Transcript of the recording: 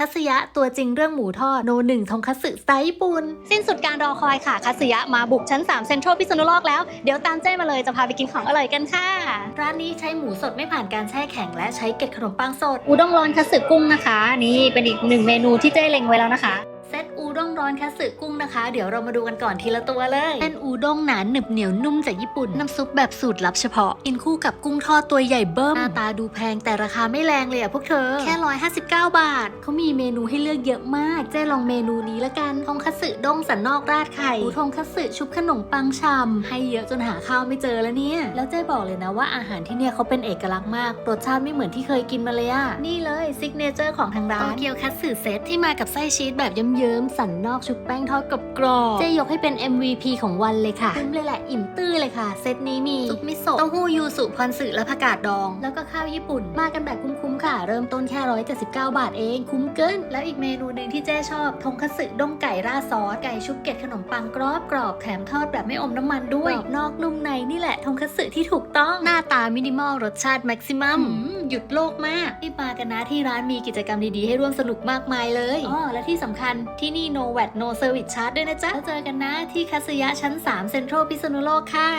คัสยะตัวจริงเรื่องหมูทอดโนหนึ่งทงคัตสึสไตล์ญี่ปุ่นสิ้นสุดการรอคอยค่ะ คัสยะมาบุกชั้น 3 เซ็นทรัลพิษณุโลกแล้ว เดี๋ยวตามเจ้มาเลยจะพาไปกินของอร่อยกันค่ะ ร้านนี้ใช้หมูสดไม่ผ่านการแช่แข็งและใช้เกล็ดขนมปังสด อุด้งร้อนคัตสึกุ้งนะคะ นี่เป็นอีกหนึ่งเมนูที่เจ้เล็งไว้แล้วนะคะ ร้อนคัตสึกุ้งนะคะ เดี๋ยวเรามาดูกันก่อนทีละตัวเลย เป็นอูด้งหนาหนึบเหนียวนุ่มจากญี่ปุ่น น้ำซุปแบบสูตรลับเฉพาะ กินคู่กับกุ้งทอดตัวใหญ่เบิ้ม หน้าตาดูแพงแต่ราคาไม่แรงเลยอะพวกเธอ แค่ 159 บาท เขามีเมนูให้เลือกเยอะมาก เจ๊ลองเมนูนี้ละกันทงคัตสึด้งสันนอกราดไข่อูทงคัตสึชุบขนมปังชำให้เยอะจนหาข้าวไม่เจอแล้วเนี่ย แล้วเจ๊บอกเลยนะว่าอาหารที่เนี่ยเขาเป็นเอกลักษณ์มาก รสชาติไม่เหมือนที่เคยกินมาเลยอะนี่เลยซิกเนเจอร์ของทางร้านโตเกียวคัตสึเซตที่มากับไส้ชีสแบบเยิ้มๆสันนอกชุบแป้งทอดกับกรอบเจยกให้เป็น MVP ของวันเลยค่ะคุ้มเลยแหละอิ่มตื้อเลยค่ะ เซตนี้มีซุปมิโซะเต้าหู้ยูสุพรสึและผักกาดดอง แล้วก็ข้าวญี่ปุ่น มากันแบบคุ้มๆค่ะ เริ่มต้นแค่ 179 บาทเอง คุ้มเกิน แล้วอีกเมนูหนึ่งที่เจ้ชอบทงคัตสึด้งไก่ราดซอสไก่ชุบเกล็ดขนมปังกรอบกรอบๆแถมทอดแบบไม่อมน้ำมันด้วยกรอบนอกนุ่มในนี่แหละทงคัตสึที่ถูกต้องหน้าตามินิมอลรสชาติแม็กซิมัมหยุดโลกมากที่มากันนะที่ร้านมีกิจกรรมดีๆให้ร่วมสนุกมากมายเลยอ๋อและที่สำคัญที่นี่ no VAT no service charge ด้วยนะจ๊ะแล้วเจอกันนะที่คัสยะชั้น 3 เซ็นทรัลพิษณุโลกค่ะ